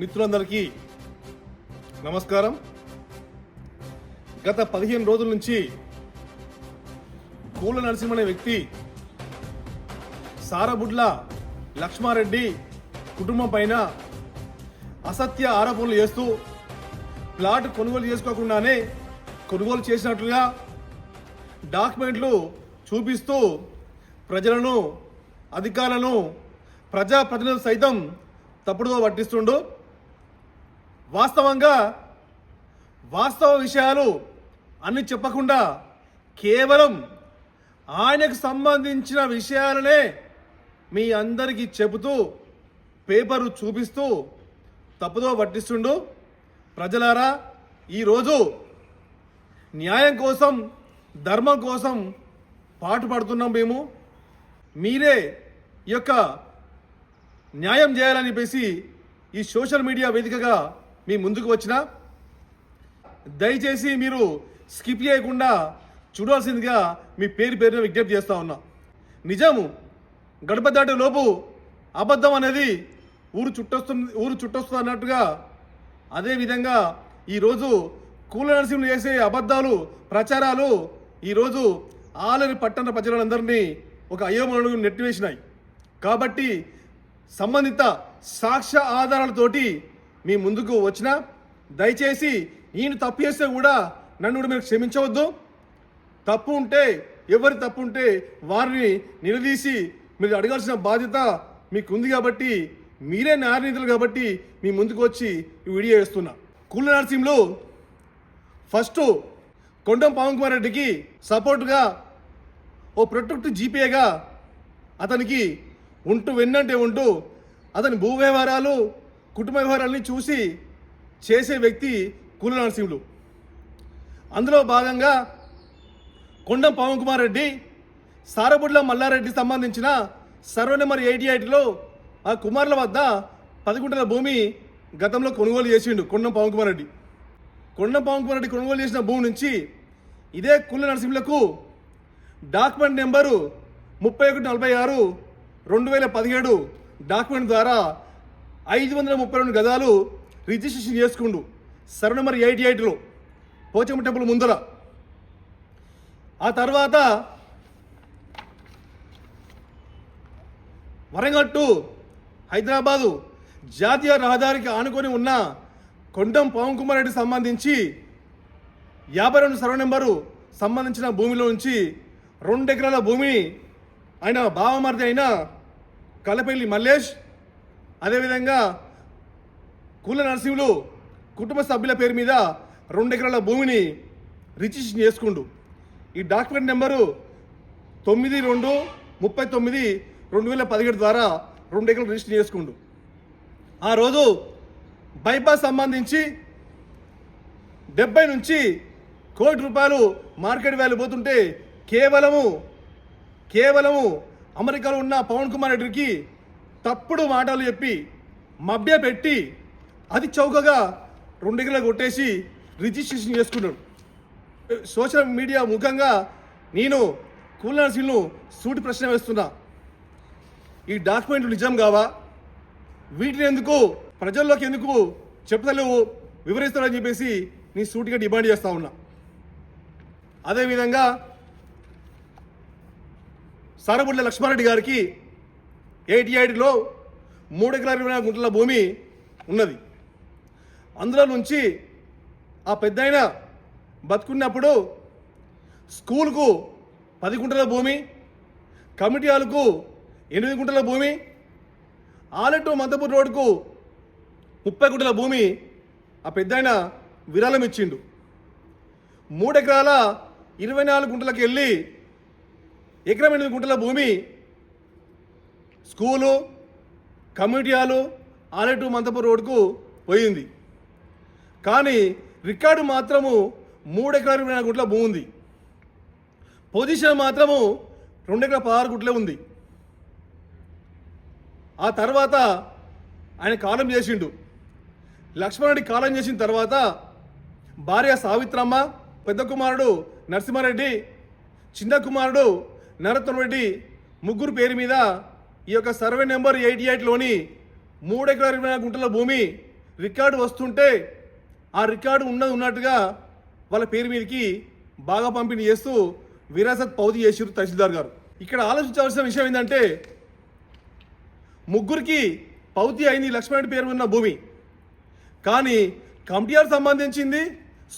మిత్రులందరికీ నమస్కారం. గత పదిహేను రోజుల నుంచి కూల నరసింహ అనే వ్యక్తి సారబుడ్ల లక్ష్మారెడ్డి కుటుంబం పైన అసత్య ఆరోపణలు చేస్తూ ప్లాట్ కొనుగోలు చేసుకోకుండానే కొనుగోలు చేసినట్లుగా డాక్యుమెంట్లు చూపిస్తూ ప్రజలను అధికారులను ప్రజాప్రతినిధులు సైతం తప్పుడుగా పట్టిస్తుండు. వాస్తవంగా వాస్తవ విషయాలు అన్ని చెప్పకుండా కేవలం ఆయనకు సంబంధించిన విషయాలనే మీ అందరికీ చెబుతూ పేపరు చూపిస్తూ తప్పుదో పట్టిస్తుండు ప్రజలారా ఈరోజు న్యాయం కోసం ధర్మం కోసం పాటుపడుతున్నాం మేము. మీరే ఈ యొక్క న్యాయం చేయాలని చెప్పేసి ఈ సోషల్ మీడియా వేదికగా మీ ముందుకు వచ్చిన దయచేసి మీరు స్కిప్ చేయకుండా చూడాల్సిందిగా మీ పేరు పేరున విజ్ఞప్తి చేస్తూ ఉన్నా. నిజము గడప దాటే లోపు అబద్ధం అనేది ఊరు చుట్టొస్తుంది ఊరు చుట్టొస్తుంది అన్నట్టుగా అదేవిధంగా ఈరోజు కూల నరసింహులు చేసే అబద్ధాలు ప్రచారాలు ఈరోజు ఆలని పట్టణ ప్రజలందరినీ ఒక అయోమలను నెట్టివేసినాయి. కాబట్టి సంబంధిత సాక్ష్య ఆధారాలతోటి మీ ముందుకు వచ్చిన దయచేసి నేను తప్పు చేస్తే కూడా నన్ను కూడా మీరు క్షమించవద్దు. తప్పు ఉంటే ఎవరి తప్పు ఉంటే వారిని నిలదీసి మీరు అడగాల్సిన బాధ్యత మీకు ఉంది కాబట్టి మీరే న్యాయనీతులు కాబట్టి మీ ముందుకు వచ్చి ఈ వీడియో వేస్తున్నా కుళ్ళ నరసింహలో ఫస్ట్ కొండం పవన్ కుమార్ రెడ్డికి సపోర్ట్గా ఓ ప్రొటెక్ట్ జీపీఏగా అతనికి ఉంటూ వెన్నంటే ఉంటూ అతని భూ వ్యవహారాలు కుటుంబ వ్యవహారాలని చూసి చేసే వ్యక్తి కుల నరసింహులు. అందులో భాగంగా కొండం పవన్ కుమార్ రెడ్డి సారబుడ్ల మల్లారెడ్డి సంబంధించిన సర్వ నెంబర్ ఎయిటీ ఎయిట్లో ఆ కుమారుల వద్ద పది గుంటల భూమి గతంలో కొనుగోలు చేసిండు కొండం పవన్ కుమార్ రెడ్డి. కొండం పవన్ కుమార్ రెడ్డి కొనుగోలు చేసిన భూమి నుంచి ఇదే కుల నరసింహులకు డాక్యుమెంట్ నెంబరు ముప్పై ఒకటి నలభై ఆరు రెండు వేల పదిహేడు డాక్యుమెంట్ ద్వారా ఐదు వందల ముప్పై రెండు గదాలు రిజిస్ట్రేషన్ చేసుకుండు. సర్వ నెంబర్ ఎయిటీ ఎయిట్లో పోచమ్మ టెంపుల్ ముందర. ఆ తర్వాత వరంగల్ టు హైదరాబాదు జాతీయ రహదారికి ఆనుకొని ఉన్న కొండం పవన్ కుమార్ రెడ్డి సంబంధించి యాభై రెండు సర్వ నెంబరు సంబంధించిన భూమిలో నుంచి రెండు ఎకరాల భూమిని ఆయన బావమరిది అయిన కలపల్లి మల్లేష్ అదేవిధంగా కుల నరసింహులు కుటుంబ సభ్యుల పేరు మీద రెండు ఎకరాల భూమిని రిజిస్ట్రేషన్ చేసుకుండు. ఈ డాక్యుమెంట్ నెంబరు తొమ్మిది రెండు ముప్పై తొమ్మిది రెండు వేల పదిహేడు ద్వారా రెండు ఎకరాలు రిజిస్టర్ చేసుకుండు. ఆ రోజు బైపాస్ సంబంధించి డెబ్బై నుంచి కోటి రూపాయలు మార్కెట్ వాల్యూ పోతుంటే కేవలము కేవలము అమెరికాలో ఉన్న పవన్ కుమార్ రెడ్డికి తప్పుడు మాటలు చెప్పి మభ్య పెట్టి అది చౌకగా రెండు ఎకరాలు కొట్టేసి రిజిస్ట్రేషన్ చేసుకున్నాడు. సోషల్ మీడియా ముఖంగా నేను కూలర్ సీల్ను సూటి ప్రశ్న వేస్తున్నా. ఈ డాక్యుమెంట్లు నిజం కావా? వీటిని ఎందుకు ప్రజల్లోకి ఎందుకు చెప్తలేవు వివరిస్తాడని చెప్పేసి నీ సూటిగా డిమాండ్ చేస్తూ ఉన్నా. అదేవిధంగా సారబుడ్ల లక్ష్మారెడ్డి గారికి ఎయిటీ ఎయిట్లో మూడు ఎకరాల ఇరవై నాలుగు గుంటల భూమి ఉన్నది. అందులో నుంచి ఆ పెద్దాయన బతుకున్నప్పుడు స్కూల్కు పది గుంటల భూమి కమిటీ హాల్కు ఎనిమిది గుంటల భూమి ఆలెట్టు మంతపూర్ రోడ్కు ముప్పై గుంటల భూమి ఆ పెద్దాయన విరాళం ఇచ్చిండు. మూడెకరాల ఇరవై నాలుగు గుంటలకు వెళ్ళి ఎకరం ఎనిమిది గుంటల భూమి స్కూలు కమ్యూనిటీ హాలు ఆలెటు మంతపూర్ రోడ్కు పోయింది. కానీ రికార్డు మాత్రము మూడు ఎకరాల ఇరవై గుట్ల భూమి ఉంది. పొజిషన్ మాత్రము రెండు ఎకరాల పదహారు గుట్లే ఉంది. ఆ తర్వాత ఆయన కాలం చేసిండు. లక్ష్మణరెడ్డి కాలం చేసిన తర్వాత భార్య సావిత్రమ్మ పెద్ద కుమారుడు నరసింహారెడ్డి చిన్న కుమారుడు నరత్న రెడ్డి ముగ్గురు పేరు మీద ఈ యొక్క సర్వే నెంబర్ ఎయిటీ ఎయిట్లోని మూడు ఎకరాల ఇరవై నాలుగు గుంటల భూమి రికార్డు వస్తుంటే ఆ రికార్డు ఉన్నది ఉన్నట్టుగా వాళ్ళ పేరు మీదకి బాగా పంపిణీ చేస్తూ విరాసత్ పౌది చేసిరు తహసీల్దార్ గారు. ఇక్కడ ఆలోచించవలసిన విషయం ఏంటంటే ముగ్గురికి పౌతి అయింది లక్ష్మణ్ పేరు ఉన్న భూమి. కానీ కంప్యూటర్ సంబంధించింది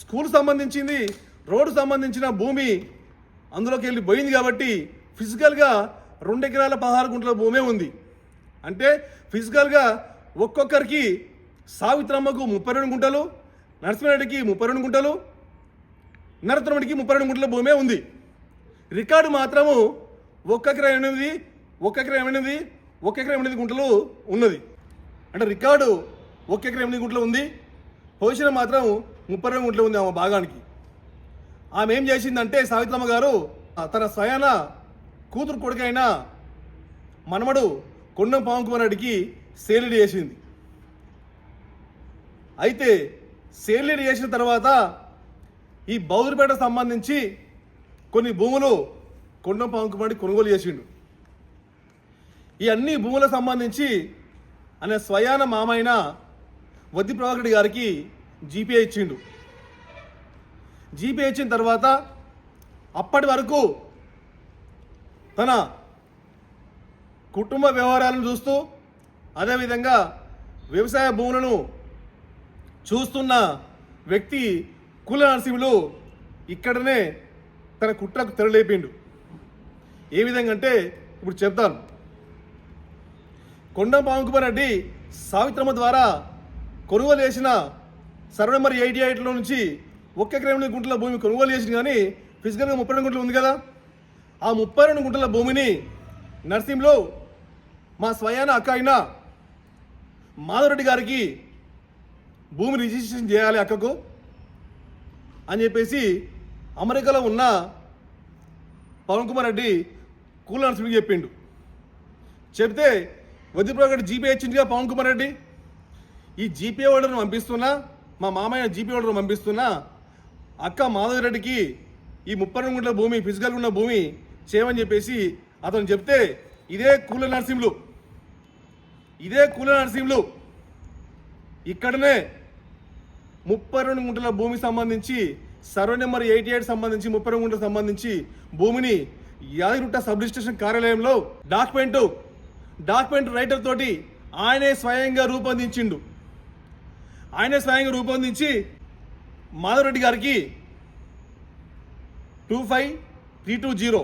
స్కూల్ సంబంధించింది రోడ్డు సంబంధించిన భూమి అందులోకి వెళ్ళి పోయింది కాబట్టి ఫిజికల్గా రెండు ఎకరాల పదహారు గుంటల భూమే ఉంది. అంటే ఫిజికల్గా ఒక్కొక్కరికి సావిత్రమ్మకు ముప్పై రెండు గుంటలు నరసింహారెడ్డికి ముప్పై రెండు గుంటలు నరసింహరెడ్డికి ముప్పై రెండు గుంటల భూమే ఉంది. రికార్డు మాత్రము ఒక్క ఎకరం ఎనిమిది ఒక్క ఎకరం ఎనిమిది ఒక్క ఎనిమిది గుంటలు ఉన్నది. అంటే రికార్డు ఒక్క ఎకరం ఎనిమిది గుంటలు ఉంది. పొజిషన్ మాత్రం ముప్పై రెండు గుంటలు ఉంది ఆమె భాగానికి. ఆమె ఏం చేసిందంటే సావిత్రమ్మ గారు తన స్వయాన కూతురు కొడుకైన మనమడు కొండ పవన్ కుమార్ రెడ్డికి సేలిడి చేసింది. అయితే సేలిడి చేసిన తర్వాత ఈ బౌదరిపేట సంబంధించి కొన్ని భూములు కొండ పవన్ కుమార్ కొనుగోలు చేసిండు. ఈ అన్ని భూములకు సంబంధించి అనే స్వయాన మామైన వద్ది ప్రభాకర్ గారికి జీపీఏ ఇచ్చిండు. జీపీఏ ఇచ్చిన తర్వాత అప్పటి వరకు తన కుటుంబ వ్యవహారాలను చూస్తూ అదేవిధంగా వ్యవసాయ భూములను చూస్తున్న వ్యక్తి కుల నరసింహులు ఇక్కడనే తన కుట్రకు తెరలేపిండు. ఏ విధంగా అంటే ఇప్పుడు చెప్తాను. కొండ పవన్ రెడ్డి సావిత్రమ్మ ద్వారా కొనుగోలు చేసిన సర్వే నెంబర్ ఎయిటీ ఎయిట్లో నుంచి ఒక్క ఎకరం గుంటల భూమి కొనుగోలు చేసింది కానీ ఫిజికల్గా ముప్పై రెండు గుంటలు ఉంది కదా. ఆ ముప్పై రెండు గుంటల భూమిని నర్సింహ్లో మా స్వయాన అక్క అయిన మాధవరెడ్డి గారికి భూమి రిజిస్ట్రేషన్ చేయాలి అక్కకు అని చెప్పేసి అమెరికాలో ఉన్న పవన్ కుమార్ రెడ్డి కూల నర్సింహ్కి చెప్పిండు. చెప్తే వద్దిప్రగడ్ జీపే ఇచ్చిందిగా పవన్ కుమార్ రెడ్డి. ఈ జీపీ ఓడర్ను పంపిస్తున్నా మా మామయ్య జీపీ ఓడర్ పంపిస్తున్నా అక్క మాధవరెడ్డికి ఈ ముప్పై రెండు గుంటల భూమి ఫిజికల్ ఉన్న భూమి చేయమని చెప్పేసి అతను చెప్తే ఇదే కూల నరసింహులు. ఇదే కూల నరసింహులు. ఇక్కడనే ముప్పై రెండు గుంటల భూమి సంబంధించి సర్వే నెంబర్ ఎయిటీ ఎయిట్ సంబంధించి ముప్పై రెండు గుంటలకు సంబంధించి భూమిని యాదగిరిగుట్ట సబ్ రిజిస్ట్రేషన్ కార్యాలయంలో డాక్యుమెంట్ డాక్యుమెంట్ రైటర్ తోటి ఆయనే స్వయంగా రూపొందించిండు. ఆయనే స్వయంగా రూపొందించి మాధవరెడ్డి గారికి two five three two zero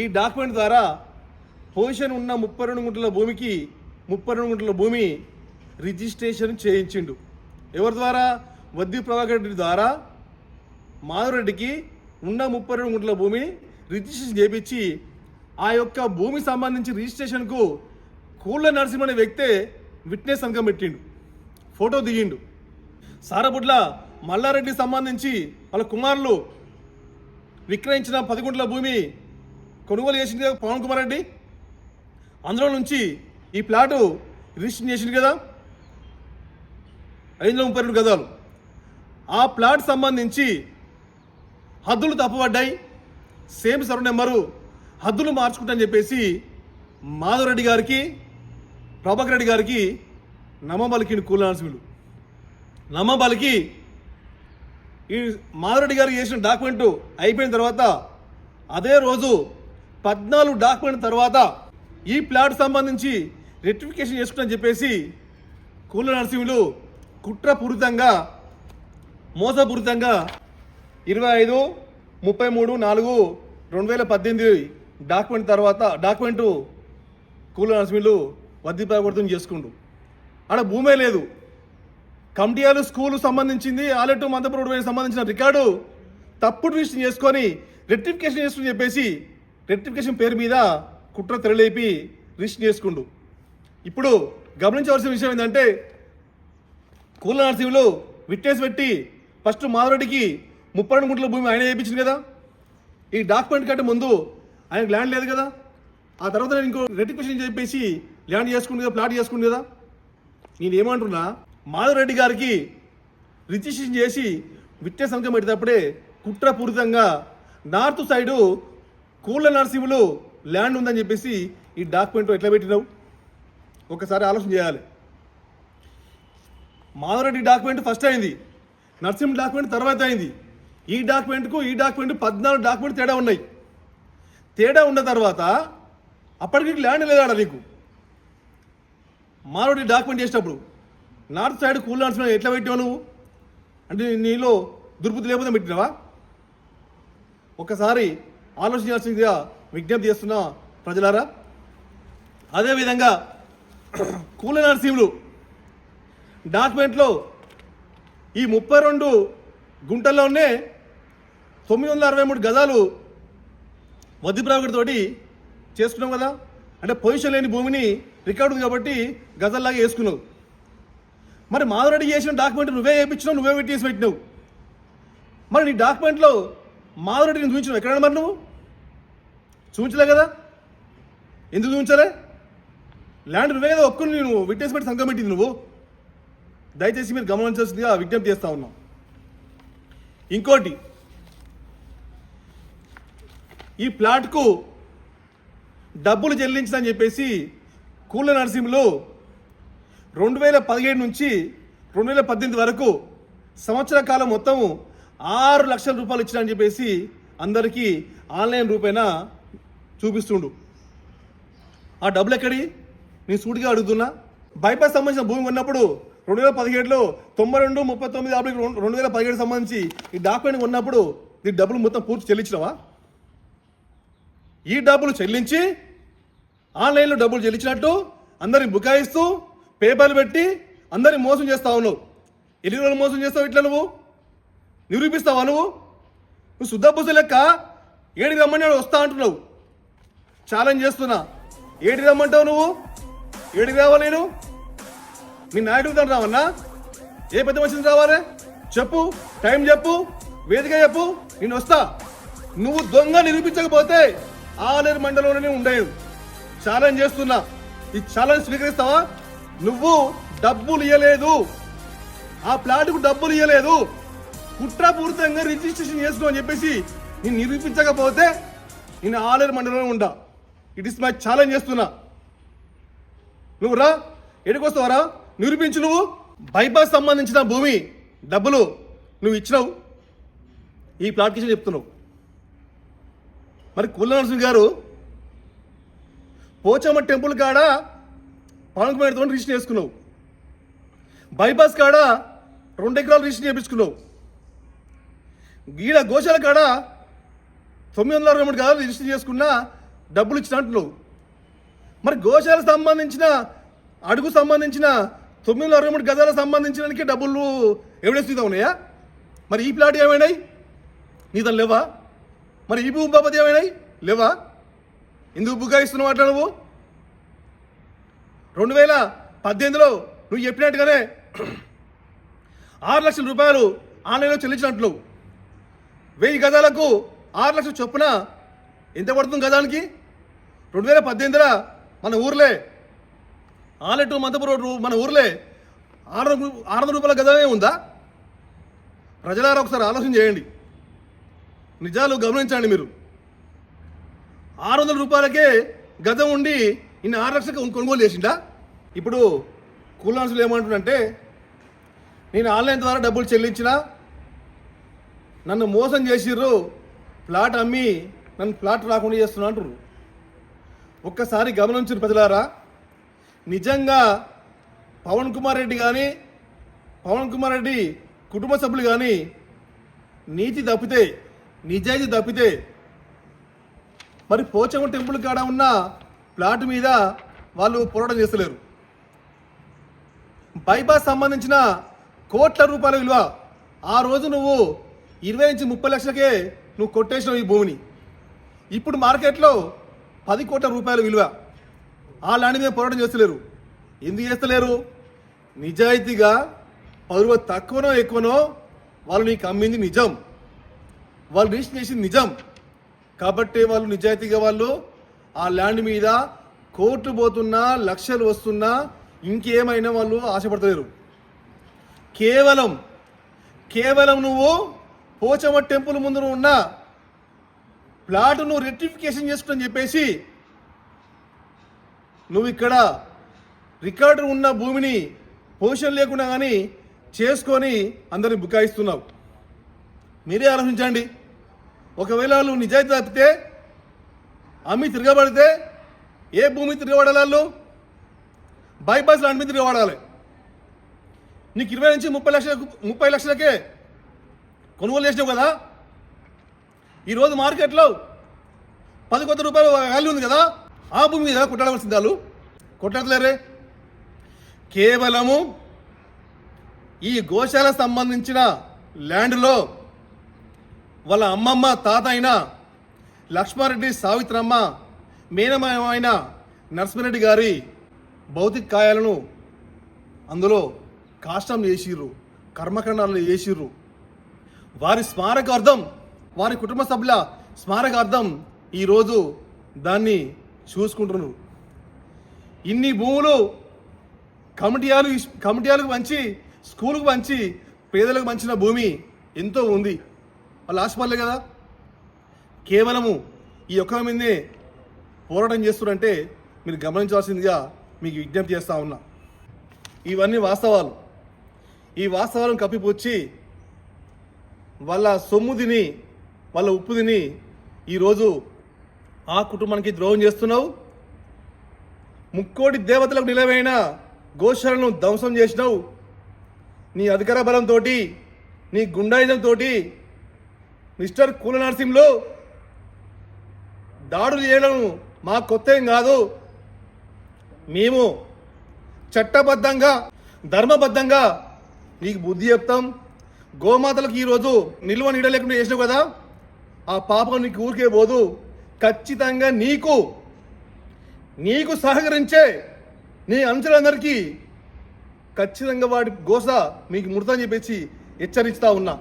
ఈ డాక్యుమెంట్ ద్వారా పొజిషన్ ఉన్న ముప్పై రెండు గుంటల భూమికి ముప్పై రెండు గుంటల భూమి రిజిస్ట్రేషన్ చేయించిండు. ఎవరి ద్వారా? వద్ది ప్రభాకర్ రెడ్డి ద్వారా. మాధురెడ్డికి ఉన్న ముప్పై రెండు గుంటల భూమి రిజిస్ట్రేషన్ చేపించి ఆ యొక్క భూమి సంబంధించి రిజిస్ట్రేషన్కు కూళ్ళ నరసింహ అనే వ్యక్తే విట్నెస్ సంఘం పెట్టిండు. ఫోటో దిగిండు. సారబుడ్ల మల్లారెడ్డి సంబంధించి వాళ్ళ కుమారులు విక్రయించిన పది గుంటల భూమి కొనుగోలు చేసింది కదా పవన్ కుమార్ రెడ్డి. అందులో నుంచి ఈ ప్లాటు రిజిస్ట్రేషన్ చేసింది కదా. ఐదు వందల ముప్పై రెండు గదాలు ఆ ప్లాట్ సంబంధించి హద్దులు తప్పబడ్డాయి సేమ్ సర్వ్ నెంబరు హద్దులు మార్చుకుంటని చెప్పేసి మాధవరెడ్డి గారికి ప్రభాకర్ రెడ్డి గారికి నమ్మబలికిని కూలాల్సిలు నమ్మబలికి ఈ మాధవరెడ్డి గారికి చేసిన డాక్యుమెంట్ అయిపోయిన తర్వాత అదే రోజు పద్నాలుగు డాక్యుమెంట్ తర్వాత ఈ ప్లాట్ సంబంధించి రెక్టిఫికేషన్ చేసుకుంటని చెప్పేసి కూల నరసింహులు కుట్రపూరితంగా మోసపూరితంగా ఇరవై ఐదు ముప్పై మూడు నాలుగు రెండు వేల పద్దెనిమిది డాక్యుమెంట్ తర్వాత డాక్యుమెంటు కూల నరసింహులు వద్దీపరివర్తనం చేసుకుండు. ఆడ భూమే లేదు. కమిటీయాలు స్కూల్ సంబంధించింది ఆలెట్టు మందపురం సంబంధించిన రికార్డు తప్పుడు విషయం చేసుకొని రెక్టిఫికేషన్ చేసుకుని చెప్పేసి రెక్టిఫికేషన్ పేరు మీద కుట్ర తెరలేపి రిజిస్టర్ చేసుకుండు. ఇప్పుడు గమనించవలసిన విషయం ఏంటంటే కూల నరసింహులు విట్నెస్ పెట్టి ఫస్ట్ మాధవరెడ్డికి ముప్పై రెండు గుంటల భూమి ఆయన వేయించింది కదా? ఈ డాక్యుమెంట్ కంటే ముందు ఆయనకు ల్యాండ్ లేదు కదా? ఆ తర్వాత నేను ఇంకో రెటిఫికేషన్ చెప్పేసి ల్యాండ్ చేసుకుంది కదా ప్లాట్ చేసుకుంది కదా? నేను ఏమంటున్నా మాధవరెడ్డి గారికి రిజిస్ట్రేషన్ చేసి విట్నెస్ అంకం పెట్టేటప్పుడే కుట్రపూరితంగా నార్త్ సైడు కూళ్ళ నర్సింహులో ల్యాండ్ ఉందని చెప్పేసి ఈ డాక్యుమెంట్ ఎట్లా పెట్టినావు? ఒకసారి ఆలోచన చేయాలి. మాధవరెడ్డి డాక్యుమెంట్ ఫస్ట్ అయింది. నర్సింహ డాక్యుమెంట్ తర్వాత అయింది. ఈ డాక్యుమెంట్కు ఈ డాక్యుమెంట్ పద్నాలుగు డాక్యుమెంట్ తేడా ఉన్నాయి. తేడా ఉన్న తర్వాత అప్పటికి ల్యాండ్ లేదాడ నీకు? మాధవరెడ్డి డాక్యుమెంట్ చేసేటప్పుడు నార్త్ సైడ్ కూల్ నర్సింహ ఎట్లా పెట్టావు నువ్వు? అంటే నీలో దుర్బుద్ధి లేకపోతే పెట్టినావా? ఒకసారి ఆలోచించాల్సిందిగా విజ్ఞప్తి చేస్తున్న ప్రజలారా అదేవిధంగా కూల నరసింహులు డాక్యుమెంట్లో ఈ ముప్పై రెండు గుంటల్లోనే తొమ్మిది వందల అరవై మూడు గజాలు తోటి చేసుకున్నాం కదా. అంటే పొజిషన్ లేని భూమిని రికార్డు ఉంది కాబట్టి గజల్లాగా వేసుకున్నావు. మరి మాధురెడ్డి చేసిన డాక్యుమెంట్ నువ్వే వేయించినావు నువ్వే పెట్టేసి పెట్టినావు. మరి నీ డాక్యుమెంట్లో మాధవరెడ్డిని చూపించినావు ఎక్కడైనా మరి నువ్వు? చూపించలే కదా? ఎందుకు చూపించలే ల్యాండ్ నువ్వే కదా ఒప్పుకుని నువ్వు విట్నెస్ పెట్టి సంఘం పెట్టింది నువ్వు. దయచేసి మీరు గమనించాల్సిందిగా విజ్ఞప్తి చేస్తా ఉన్నాం. ఇంకోటి ఈ ప్లాట్కు డబ్బులు చెల్లించదని చెప్పేసి కూల నరసింహులు రెండు వేల పదిహేడు నుంచి రెండు వేల పద్దెనిమిది వరకు సంవత్సర కాలం మొత్తము ఆరు లక్షల రూపాయలు ఇచ్చినా అని చెప్పేసి అందరికీ ఆన్లైన్ రూపేణా చూపిస్తుండు. ఆ డబ్బులు ఎక్కడి? నేను సూటిగా అడుగుతున్నా. బైపాస్ సంబంధించిన భూమి ఉన్నప్పుడు రెండు వేల పదిహేడులో తొంభై రెండు ముప్పై తొమ్మిది యాభై రెండు రెండు వేల పదిహేడు సంబంధించి ఈ డాక్యుమెంట్ ఉన్నప్పుడు ఈ డబ్బులు మొత్తం పూర్తి చెల్లించినవా? ఈ డబ్బులు చెల్లించి ఆన్లైన్లో డబ్బులు చెల్లించినట్టు అందరిని బుకాయిస్తూ పేపర్లు పెట్టి అందరిని మోసం చేస్తా ఉన్నావు. ఎన్ని రోజులు మోసం చేస్తావు ఇట్లా నువ్వు? నిరూపిస్తావా నువ్వు? నువ్వు శుద్ధబుద్ధి లెక్క ఏడికి రమ్మని వాడు వస్తా అంటున్నావు. ఛాలెంజ్ చేస్తున్నా. ఏడికి రమ్మంటావు నువ్వు? ఏడికి రావా నేను? మీ నాయుడు దాన్ని రావన్నా? ఏ పెద్ద మనిషిని రావాలే? చెప్పు టైం చెప్పు వేదిక చెప్పు నేను వస్తా. నువ్వు దొంగ నిరూపించకపోతే ఆలేరు మండలంలోనే ఉండేవు ఛాలెంజ్ చేస్తున్నా. ఈ ఛాలెంజ్ స్వీకరిస్తావా? నువ్వు డబ్బులు ఇవ్వలేదు ఆ ప్లాట్కు డబ్బులు ఇవ్వలేదు కుట్రపూరితంగా రిజిస్ట్రేషన్ చేసుకో అని చెప్పేసి నేను నిరూపించకపోతే నేను ఆలేరు మండలంలో ఉండా. ఇట్ ఇస్ మై ఛాలెంజ్ చేస్తున్నా. నువ్వు రా ఎడికొస్తావరా నిరూపించు నువ్వు. బైపాస్ సంబంధించిన భూమి డబ్బులు నువ్వు ఇచ్చినావు. ఈ ప్లాట్ కిషన్ చెప్తున్నావు. మరి కుల్ల నరసింహ గారు పోచమ్మ టెంపుల్ కాడ పవన్ కుమార్ తోటి రిజిస్టర్ చేసుకున్నావు. బైపాస్ కాడ రెండు ఎకరాలు రిజిస్టర్ చేయించుకున్నావు. గీడ గోశాల కాడ తొమ్మిది వందల అరవై మూడు గదాలు రిజిస్టర్ చేసుకున్నా డబ్బులు ఇచ్చినట్లు. మరి గోశాలకు సంబంధించిన అడుగు సంబంధించిన తొమ్మిది వందల అరవై మూడు గదాలకు సంబంధించిన డబ్బులు ఎవిడెన్స్ మీద ఉన్నాయా మరి ఈ ప్లాట్ ఏమైనాయి? నీ లేవా? మరి ఈ భూ బాబతి ఏమైనాయి? లేవా? ఎందుకు బుగాయిస్తున్నావు అట్లా నువ్వు? రెండు వేల పద్దెనిమిదిలో నువ్వు చెప్పినట్టుగానే ఆరు లక్షల రూపాయలు ఆన్లైన్లో చెల్లించినట్లు. వెయ్యి గదాలకు ఆరు లక్షల చొప్పున ఎంత పడుతుంది గదానికి రెండు వేల పద్దెనిమిదిలో మన ఊర్లే ఆలెట్టు మంతపు రోడ్డు మన ఊర్లే ఆరు ఆరు వందల రూపాయల గదమే ఉందా? ప్రజలారా ఒకసారి ఆలోచన చేయండి. నిజాలు గమనించండి మీరు. ఆరు వందల రూపాయలకే గజం ఉండి ఇన్ని ఆరు లక్షలకు కొనుగోలు చేసిండా? ఇప్పుడు కూలాన్సులు ఏమంటుందంటే నేను ఆన్లైన్ ద్వారా డబ్బులు చెల్లించినా నన్ను మోసం చేసిర్రు. ప్లాట్ అమ్మి నన్ను ప్లాట్ రాకుండా చేస్తున్నా అంటారు ఒక్కసారి గమనించిన ప్రజలారా. నిజంగా పవన్ కుమార్ రెడ్డి కానీ పవన్ కుమార్ రెడ్డి కుటుంబ సభ్యులు కానీ నీతి తప్పితే నిజాయితీ తప్పితే మరి పోచమ్మ టెంపుల్ కాడ ఉన్న ప్లాట్ మీద వాళ్ళు పోరాటం చేస్తలేరు. బైపాస్ సంబంధించిన కోట్ల రూపాయల విలువ ఆ రోజు నువ్వు ఇరవై నుంచి ముప్పై లక్షలకే నువ్వు కొట్టేసినావు ఈ భూమిని. ఇప్పుడు మార్కెట్లో పది కోట్ల రూపాయల విలువ. ఆ ల్యాండ్ మీద పోరాటం చేస్తలేరు. ఎందుకు చేస్తలేరు? నిజాయితీగా పది రూపాయలు తక్కువనో ఎక్కువనో వాళ్ళు నీకు అమ్మింది నిజం. వాళ్ళు రిజిస్టర్ చేసింది నిజం. కాబట్టి వాళ్ళు నిజాయితీగా వాళ్ళు ఆ ల్యాండ్ మీద కోర్టు పోతున్నా లక్షలు వస్తున్నా ఇంకేమైనా వాళ్ళు ఆశపడతలేరు. కేవలం కేవలం నువ్వు పోచమ్మ టెంపుల్ ముందు ఉన్న ప్లాట్ను రెక్టిఫికేషన్ చేసుకుని చెప్పేసి నువ్వు ఇక్కడ రికార్డు ఉన్న భూమిని పొజిషన్ లేకుండా కానీ చేసుకొని అందరిని బుకాయిస్తున్నావు. మీరే ఆలోచించండి. ఒకవేళ వాళ్ళు నిజాయితీ తప్పితే అమ్మి తిరగబడితే ఏ భూమి తిరగబడాలి వాళ్ళు? బైపాస్ లాంటి మీద తిరగబడాలి. నీకు ఇరవై నుంచి ముప్పై లక్షలకు ముప్పై లక్షలకే కొనుగోలు చేసినావు కదా? ఈరోజు మార్కెట్లో పది కొత్త రూపాయల వాల్యూ ఉంది కదా? ఆ భూమి మీద కొట్టాడవలసింది వాళ్ళు కొట్టట్లేరే కేవలము ఈ గోశాల సంబంధించిన ల్యాండ్లో వాళ్ళ అమ్మమ్మ తాత అయిన లక్ష్మారెడ్డి సావిత్రమ్మ మేనమైన నరసింహారెడ్డి గారి భౌతిక కాయాలను అందులో కాష్టం చేసిర్రు కర్మకాండాలు చేసిర్రు. వారి స్మారకార్థం వారి కుటుంబ సభ్యుల స్మారకార్థం ఈరోజు దాన్ని చూసుకుంటున్నారు. ఇన్ని భూములు కమిటీయాలు కమిటీయాలకు మంచి స్కూలుకు మంచి పేదలకు మంచిన భూమి ఎంతో ఉంది. వాళ్ళు ఆశపడలే కదా? కేవలము ఈ ఒక్క మీదే పోరాటం చేస్తున్నారంటే మీరు గమనించాల్సిందిగా మీకు విజ్ఞప్తి చేస్తూ ఉన్నా. ఇవన్నీ వాస్తవాలు. ఈ వాస్తవాలను కప్పిపుచ్చి వాళ్ళ సొమ్ము తిని వాళ్ళ ఉప్పు తిని ఈరోజు ఆ కుటుంబానికి ద్రోహం చేస్తున్నావు. ముక్కోటి దేవతలకు నిలవైన గోశాలను ధ్వంసం చేసినావు. నీ అధికార బలంతో నీ గుండాయుధంతో మిస్టర్ కూల నరసింహలో దాడులు చేయడం మా కొత్త ఏం కాదు. మేము చట్టబద్ధంగా ధర్మబద్ధంగా నీకు బుద్ధి చెప్తాం. గోమాతలకు ఈరోజు నిల్వ నీడ లేకుండా చేసినావు కదా ఆ పాపం నీకు ఊరికే పోదు. ఖచ్చితంగా నీకు నీకు సహకరించే నీ అంచులందరికీ ఖచ్చితంగా వాడి గోస మీకు ముడతని చెప్పేసి హెచ్చరిస్తా ఉన్నా.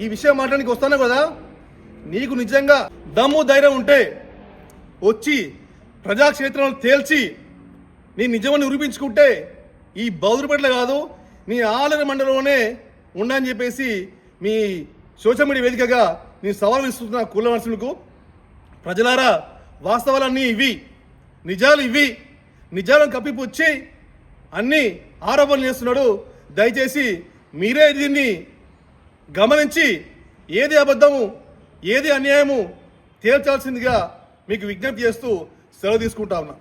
ఈ విషయం మాట్లాడానికి వస్తాను కదా? నీకు నిజంగా దమ్ము ధైర్యం ఉంటే వచ్చి ప్రజాక్షేత్రంలో తేల్చి నీ నిజమని నిరూపించుకుంటే ఈ బౌద్ధపట్ల కాదు నీ ఆలయ మండలంలోనే ఉండని చెప్పేసి మీ సోషల్ మీడియా వేదికగా నేను సవాల్ విస్తున్న కుల మనుషులకు ప్రజలారా వాస్తవాలన్నీ ఇవి నిజాలు ఇవి. నిజాలను కప్పిపుచ్చి అన్ని ఆరోపణలు చేస్తున్నాడు. దయచేసి మీరే దీన్ని గమనించి ఏది అబద్ధము ఏది అన్యాయము తేల్చాల్సిందిగా మీకు విజ్ఞప్తి చేస్తూ సెలవు తీసుకుంటా ఉన్నా.